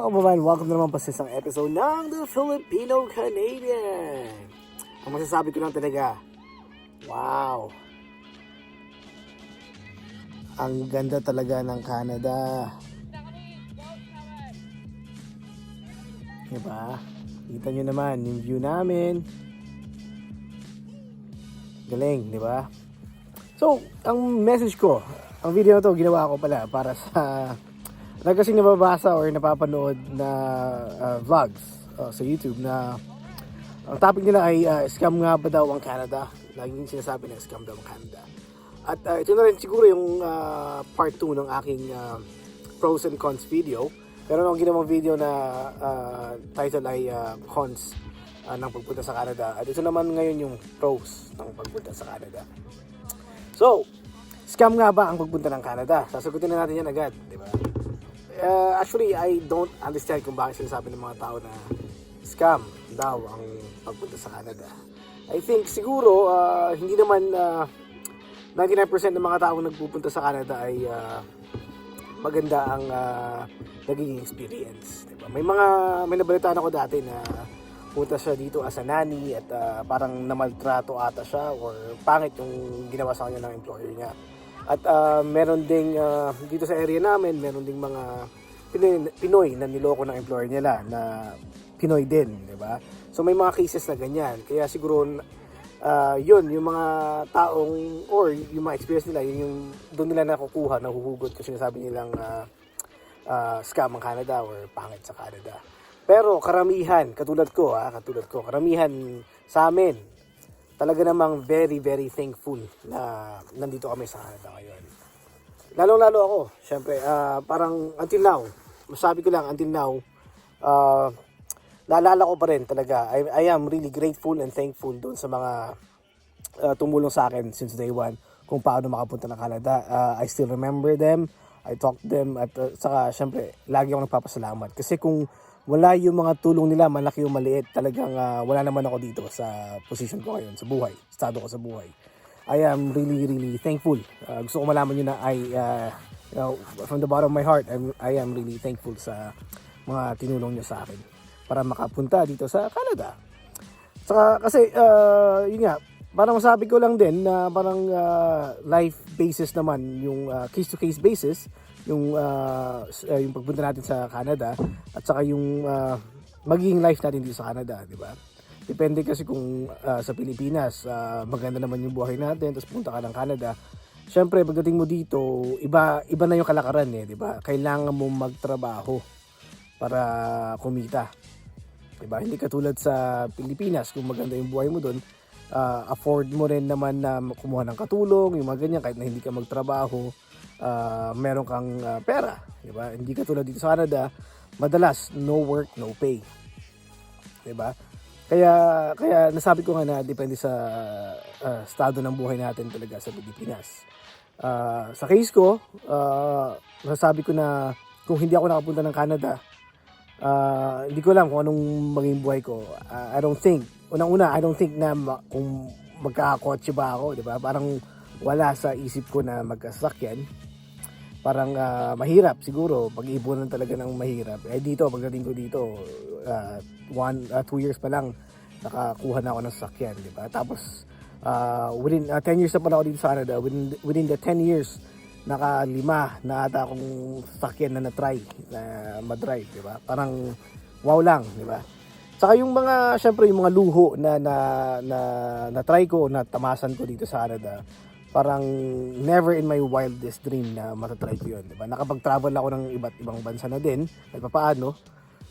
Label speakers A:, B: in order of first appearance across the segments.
A: mga kababayan, welcome na naman pa sa isang episode ng The Filipino Canadian. Ang masasabi ko lang talaga, wow. Ang ganda talaga ng Canada. Diba? Kita nyo naman yung view namin. Galing, di ba? So, ang message ko, ang video to ginawa ko pala para sa na kasi nababasa or napapanood na uh, vlogs uh, sa YouTube na ang topic nila ay uh, scam nga ba daw ang Canada? Laging sinasabi na scam daw ang Canada. At uh, ito na rin siguro yung uh, part 2 ng aking uh, pros and cons video. Pero nung ginawang video na uh, title ay uh, cons uh, ng pagpunta sa Canada. At ito naman ngayon yung pros ng pagpunta sa Canada. So, scam nga ba ang pagpunta ng Canada? Sasagutin na natin yan agad, di ba? Uh, actually, I don't understand kung bakit sinasabi ng mga tao na scam daw ang pagpunta sa Canada. I think siguro, uh, hindi naman uh, 99% ng mga tao nagpupunta sa Canada ay uh, maganda ang uh, nagiging experience. Diba? May mga, may nabalitaan ako dati na punta siya dito as a nanny at uh, parang namaltrato ata siya or pangit yung ginawa sa kanya ng employer niya. At uh, meron ding uh, dito sa area namin, meron ding mga Pinoy, Pinoy na niloko ng employer nila na Pinoy din, di ba? So may mga cases na ganyan. Kaya siguro uh, yun, yung mga taong or yung mga experience nila, yun yung doon nila nakukuha, nahuhugot kasi sinasabi nilang uh, uh, scam ang Canada or pangit sa Canada. Pero karamihan, katulad ko ha, katulad ko, karamihan sa amin, talaga namang very, very thankful na nandito kami sa Canada ngayon. Lalong-lalo ako, syempre, ah, parang until now, masabi ko lang, until now, uh, naalala ko pa rin talaga, I, I am really grateful and thankful doon sa mga ah, tumulong sa akin since day one kung paano makapunta ng Canada. Ah, I still remember them, I talk to them, at uh, saka syempre, lagi ako nagpapasalamat. Kasi kung wala yung mga tulong nila, malaki o maliit, talagang ah, wala naman ako dito sa position ko ngayon, sa buhay, estado ko sa buhay. I am really, really thankful. Uh, gusto ko malaman nyo na I, uh, you know, from the bottom of my heart, I'm, I am really thankful sa mga tinulong nyo sa akin para makapunta dito sa Canada. Saka, kasi, uh, yun nga, parang masabi ko lang din na parang uh, life basis naman, yung uh, case-to-case basis, yung, uh, uh, yung pagpunta natin sa Canada, at saka yung uh, magiging life natin dito sa Canada, di ba? Depende kasi kung ah, sa Pilipinas, ah, maganda naman yung buhay natin, tapos punta ka ng Canada. Siyempre, pagdating mo dito, iba, iba na yung kalakaran eh, di ba? Kailangan mo magtrabaho para kumita. Di ba? Hindi katulad sa Pilipinas, kung maganda yung buhay mo doon, ah, afford mo rin naman na kumuha ng katulong, yung mga ganyan, kahit na hindi ka magtrabaho, ah, meron kang ah, pera. Di ba? Hindi katulad dito sa Canada, madalas, no work, no pay. 'di ba? Kaya kaya nasabi ko nga na depende sa ah, estado ng buhay natin talaga sa Pilipinas. Ah, sa case ko, uh, nasabi ko na kung hindi ako nakapunta ng Canada, ah, hindi ko alam kung anong maging buhay ko. Ah, I don't think, unang-una, I don't think na ma- kung magkakakotse ba ako, di ba? Parang wala sa isip ko na magkasakyan. Parang ah, mahirap siguro, pag-iipunan talaga ng mahirap. Eh dito, pagdating ko dito, ah, one, ah, two years pa lang, nakakuha na ako ng sasakyan, di ba? Tapos, ah, within, ah, 10 years na pala ako dito sa Canada, within, within the 10 years, nakalima na ata akong sasakyan na na-try, na madrive, di ba? Parang, wow lang, di ba? Saka yung mga, syempre yung mga luho na na na, na try ko, na tamasan ko dito sa Canada, parang never in my wildest dream na matatry ko yun, di ba? Nakapag-travel ako ng iba't ibang bansa na din, at papaano,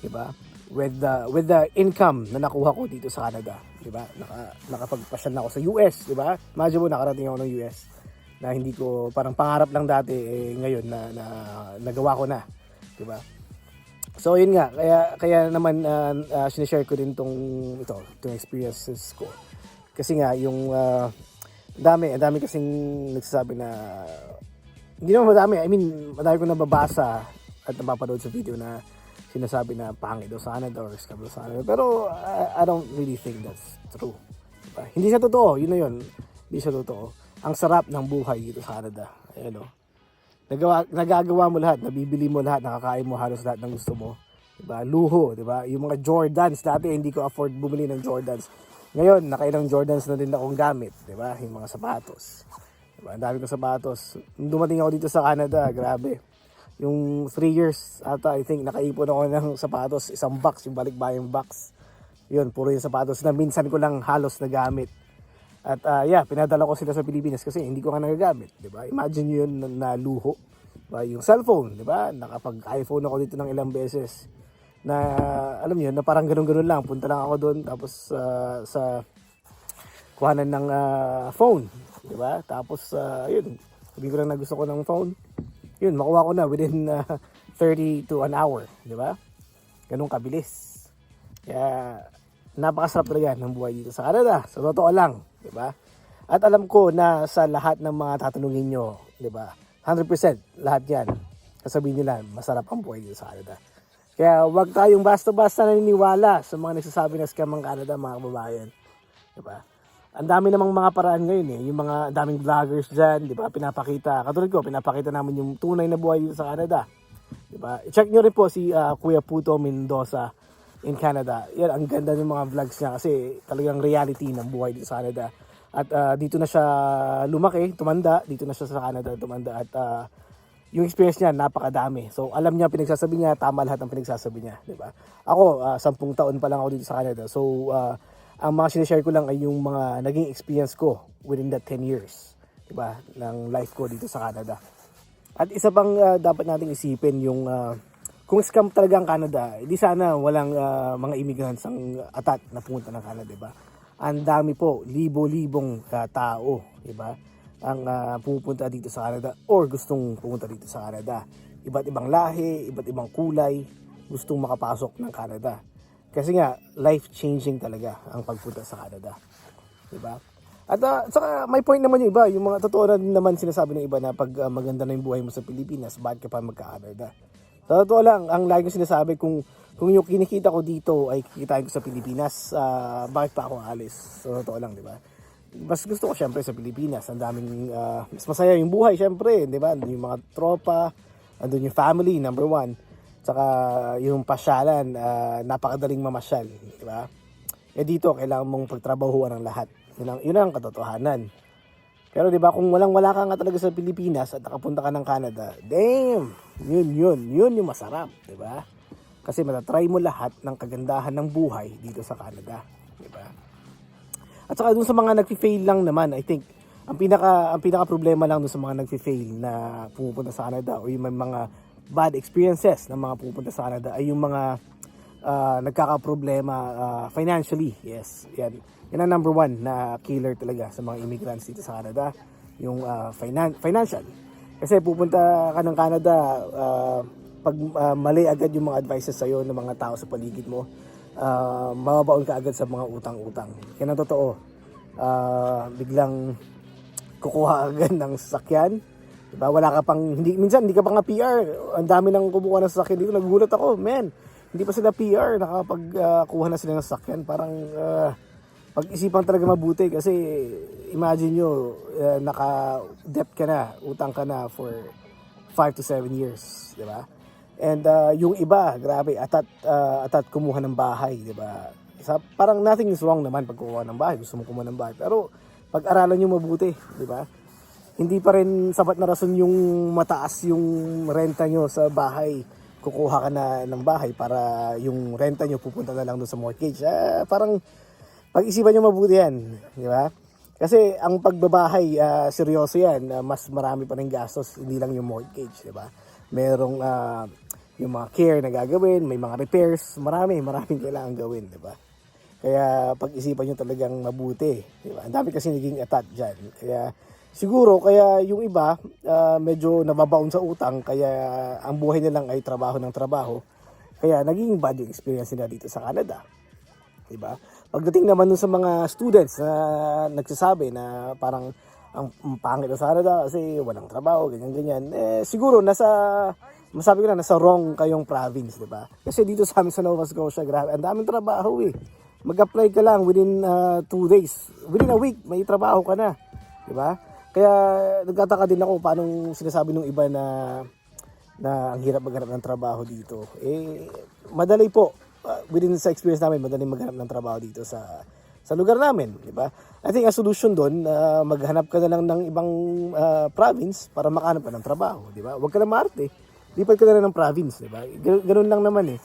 A: di ba? With the with the income na nakuha ko dito sa Canada, di ba? Naka, nakapagpasyan na ako sa US, di ba? Imagine mo nakarating ako ng US na hindi ko parang pangarap lang dati eh, ngayon na, na nagawa ko na, di ba? So yun nga, kaya kaya naman uh, uh, sinishare ko din tong ito, itong experiences ko. Kasi nga yung uh, dami, dami kasing nagsasabi na hindi naman madami, I mean, madami ko nababasa at napapanood sa video na sinasabi na pangit daw sa Canada or scam daw sa Canada. Pero uh, I don't really think that's true. Diba? Hindi siya totoo, yun na yun. Hindi siya totoo. Ang sarap ng buhay dito sa Canada. Ayan o. Nagawa, nagagawa mo lahat, nabibili mo lahat, nakakain mo halos lahat ng gusto mo. Diba? Luho, diba? Yung mga Jordans, dati hindi ko afford bumili ng Jordans. Ngayon, nakailang Jordans na din akong gamit, diba? Yung mga sapatos. Diba? Ang dami kong sapatos. Nung dumating ako dito sa Canada, grabe. Yung 3 years ata, I think, nakaipon ako ng sapatos, isang box, yung balikbayang box. Yun, puro yung sapatos na minsan ko lang halos nagamit. At ah, yeah, pinadala ko sila sa Pilipinas kasi hindi ko nga nagagamit, 'di ba? Imagine 'yun na, na luho. Diba? Yung cellphone, 'di ba? Nakapag-iPhone ako dito ng ilang beses. Na alam niyo, na parang ganun-ganun lang. Punta lang ako doon tapos ah, sa kuhanan ng ah, phone, 'di ba? Tapos ah, yun, sabi ko lang na gusto ko ng phone. Yun, makuha ko na within ah, 30 to an hour, 'di ba? Ganun kabilis. Kaya napakasarap talaga ng buhay dito sa Canada. Sa totoo lang, 'di ba? At alam ko na sa lahat ng mga tatanungin nyo, 'di ba? 100% lahat 'yan. Sasabihin nila, masarap ang buhay dito sa Canada. Kaya wag tayong basta-basta naniniwala sa mga nagsasabi na scam ang Canada, mga kababayan. 'Di ba? Ang dami namang mga paraan ngayon eh. Yung mga daming vloggers dyan, di ba? Pinapakita. Katulad ko, pinapakita namin yung tunay na buhay dito sa Canada. Di ba? I-check nyo rin po si ah, Kuya Puto Mendoza in Canada. Yan, ang ganda ng mga vlogs niya kasi talagang reality ng buhay dito sa Canada. At ah, dito na siya lumaki, tumanda. Dito na siya sa Canada tumanda. At ah, yung experience niya, napakadami. So, alam niya, pinagsasabi niya, tama lahat ng pinagsasabi niya. Di ba? Ako, ah, sampung taon pa lang ako dito sa Canada. So, ah, ang mga sinishare ko lang ay yung mga naging experience ko within that 10 years. Di ba? Ng life ko dito sa Canada. At isa pang ah, dapat nating isipin yung ah, kung scam talaga ang Canada, hindi sana walang ah, mga immigrants ang atat na pumunta ng Canada, di ba? Ang dami po, libo-libong ah, tao, di ba? Ang ah, pumupunta dito sa Canada or gustong pumunta dito sa Canada. Iba't ibang lahi, iba't ibang kulay, gustong makapasok ng Canada. Kasi nga, life-changing talaga ang pagpunta sa Canada. Di ba? At uh, saka may point naman yung iba, yung mga totoo na naman sinasabi ng iba na pag ah, maganda na yung buhay mo sa Pilipinas, bakit ka pa magka-Canada? Sa totoo lang, ang lagi ko sinasabi kung kung yung kinikita ko dito ay kikitain ko sa Pilipinas, ah, bakit pa ako alis? Sa totoo lang, di ba? Mas gusto ko syempre sa Pilipinas. Ang daming, ah, mas masaya yung buhay syempre, di ba? Yung mga tropa, andun yung family, number one. Tsaka yung pasyalan, ah, napakadaling mamasyal, di ba? Eh dito, kailangan mong pagtrabahuan ng lahat. Yun ang, yun ang katotohanan. Pero di ba kung walang wala ka nga talaga sa Pilipinas at nakapunta ka ng Canada, damn, yun yun, yun yung masarap, di ba? Kasi matatry mo lahat ng kagandahan ng buhay dito sa Canada, di ba? At saka dun sa mga nagfi-fail lang naman, I think, ang pinaka ang pinaka problema lang dun sa mga nagfi-fail na pumupunta sa Canada o yung may mga bad experiences ng mga pumupunta sa Canada ay yung mga ah, nagkakaproblema ah, financially. Yes, yan. Yan ang number one na killer talaga sa mga immigrants dito sa Canada, yung ah, finan- financial. Kasi pupunta ka ng Canada, ah, pag ah, mali agad yung mga advices sa'yo ng mga tao sa paligid mo, ah, mababaon ka agad sa mga utang-utang. Yan ang totoo. Ah, biglang kukuha agad ng sasakyan. Diba? Wala ka pang, hindi, minsan hindi ka pa nga PR. Ang dami nang kumukuha ng sasakyan dito. Nagugulat ako, man. Hindi pa sila PR. Nakapagkuha na sila ng sasakyan. Parang, ah, pag-isipan talaga mabuti kasi imagine nyo, uh, naka-debt ka na, utang ka na for 5 to 7 years, di ba? And ah, yung iba, grabe, atat, ah, atat kumuha ng bahay, di ba? Sa, parang nothing is wrong naman pag kumuha ng bahay, gusto mo kumuha ng bahay. Pero pag-aralan nyo mabuti, di ba? Hindi pa rin sapat na rason yung mataas yung renta nyo sa bahay. Kukuha ka na ng bahay para yung renta nyo pupunta na lang doon sa mortgage. Ah, parang pag-isipan nyo mabuti yan, di ba? Kasi ang pagbabahay, ah, seryoso yan. Ah, mas marami pa rin gastos, hindi lang yung mortgage, di ba? Merong ah, yung mga care na gagawin, may mga repairs, marami, maraming kailangan gawin, di ba? Kaya pag-isipan nyo talagang mabuti, di ba? Ang dami kasi naging atat dyan. Kaya siguro, kaya yung iba, ah, medyo nababaon sa utang, kaya ang buhay nilang ay trabaho ng trabaho. Kaya naging bad yung experience nila dito sa Canada. Diba? Pagdating naman dun sa mga students na nagsasabi na parang ang ang pangit sa Canada kasi walang trabaho, ganyan-ganyan. Eh, siguro nasa, masabi ko na, nasa wrong kayong province, di ba? Kasi dito sa amin sa Nova Scotia, grabe, ang daming trabaho eh. Mag-apply ka lang within uh, two days. Within a week, may trabaho ka na. Di ba? Kaya nagtataka din ako paano sinasabi ng iba na na ang hirap maghanap ng trabaho dito. Eh, madali po. Uh, within sa experience namin, madali maghanap ng trabaho dito sa sa lugar namin, di ba? I think a solution doon, uh, maghanap ka na lang ng ibang uh, province para makahanap ka ng trabaho, di ba? Huwag ka na maarte. Lipat ka na ng province, di ba? Gan- Ganun lang naman eh.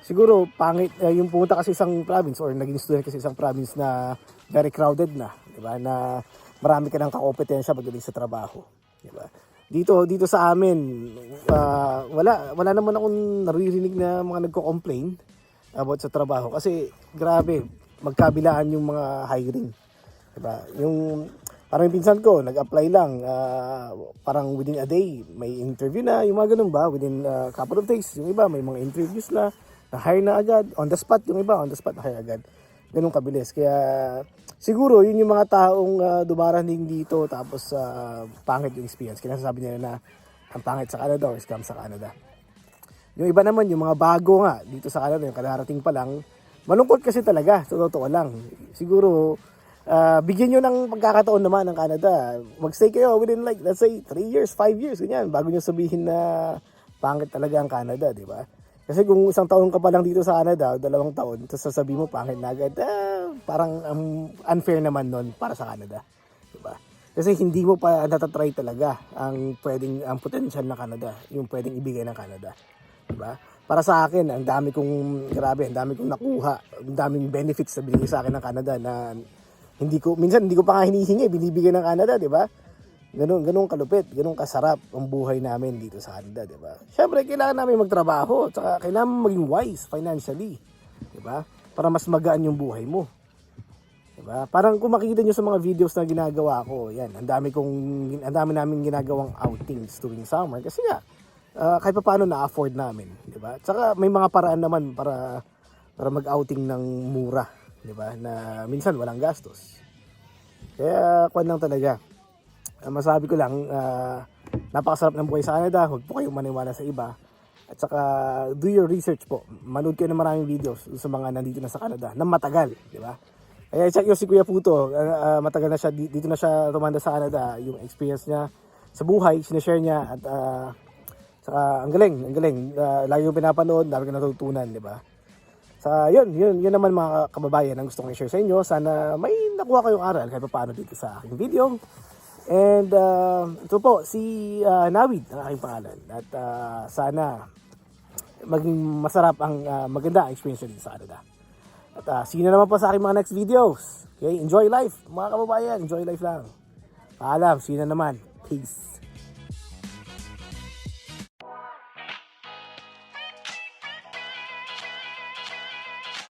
A: Siguro, pangit, uh, yung pumunta kasi isang province or naging student kasi isang province na very crowded na, di ba? Na marami ka ng kakompetensya pagdating sa trabaho, di ba? Dito, dito sa amin, uh, wala, wala naman akong naririnig na mga nagko-complain about sa trabaho kasi grabe, magkabilaan yung mga hiring. Diba? Yung parang pinsan ko, nag-apply lang, ah, parang within a day, may interview na, yung mga ganun ba, within a couple of days, yung iba, may mga interviews na, na-hire na agad, on the spot, yung iba, on the spot, na-hire agad. Ganun kabilis. Kaya, siguro, yun yung mga taong uh, dumarating dito, tapos ah, pangit yung experience. Kaya sasabi nila na, ang pangit sa Canada or scam sa Canada. Yung iba naman, yung mga bago nga dito sa Canada, yung kadarating pa lang, malungkot kasi talaga, sa totoo lang. Siguro, ah, bigyan nyo ng pagkakataon naman ng Canada. Mag-stay kayo within like, let's say, 3 years, 5 years, ganyan, bago nyo sabihin na pangit talaga ang Canada, di ba? Kasi kung isang taon ka pa lang dito sa Canada, dalawang taon, tapos sasabihin mo pangit na agad, ah, parang um, unfair naman nun para sa Canada. Di ba? Kasi hindi mo pa natatry talaga ang pwedeng, ang potential ng Canada, yung pwedeng ibigay ng Canada. Diba? Para sa akin, ang dami kong, grabe, ang dami kong nakuha, ang daming benefits na binigay sa akin ng Canada na hindi ko, minsan hindi ko pa nga hinihingi, binibigay ng Canada, di ba? Ganun, ganun kalupit, ganun kasarap ang buhay namin dito sa Canada, di ba? Siyempre, kailangan namin magtrabaho, tsaka kailangan maging wise financially, di ba? Para mas magaan yung buhay mo. Diba? Parang kung makikita nyo sa mga videos na ginagawa ko, yan, ang dami kong, ang dami namin ginagawang outings tuwing summer. Kasi nga, ah, kahit pa paano na-afford namin, di ba? Tsaka may mga paraan naman para para mag-outing ng mura, di ba? Na minsan walang gastos. Kaya kwan lang talaga. Ah, masabi ko lang, ah, napakasarap ng buhay sa Canada. Huwag po kayong maniwala sa iba. At saka, do your research po. Manood kayo ng maraming videos sa mga nandito na sa Canada na matagal, di ba? Kaya check yung si Kuya Puto, ah, ah, matagal na siya, di- dito na siya tumanda sa Canada, yung experience niya sa buhay, sinashare niya at ah, saka ang galing, ang galing. Uh, lagi yung pinapanood, dami ko natutunan, di ba? Sa yun, yun, yun naman mga kababayan ang gusto kong i-share sa inyo. Sana may nakuha kayong aral kahit pa paano dito sa aking video. And uh, ito po, si uh, Nawid ang aking pangalan. At uh, sana maging masarap ang uh, maganda experience nyo sa Canada. At uh, na naman po sa aking mga next videos. Okay, enjoy life mga kababayan. Enjoy life lang. Paalam, na naman. Peace.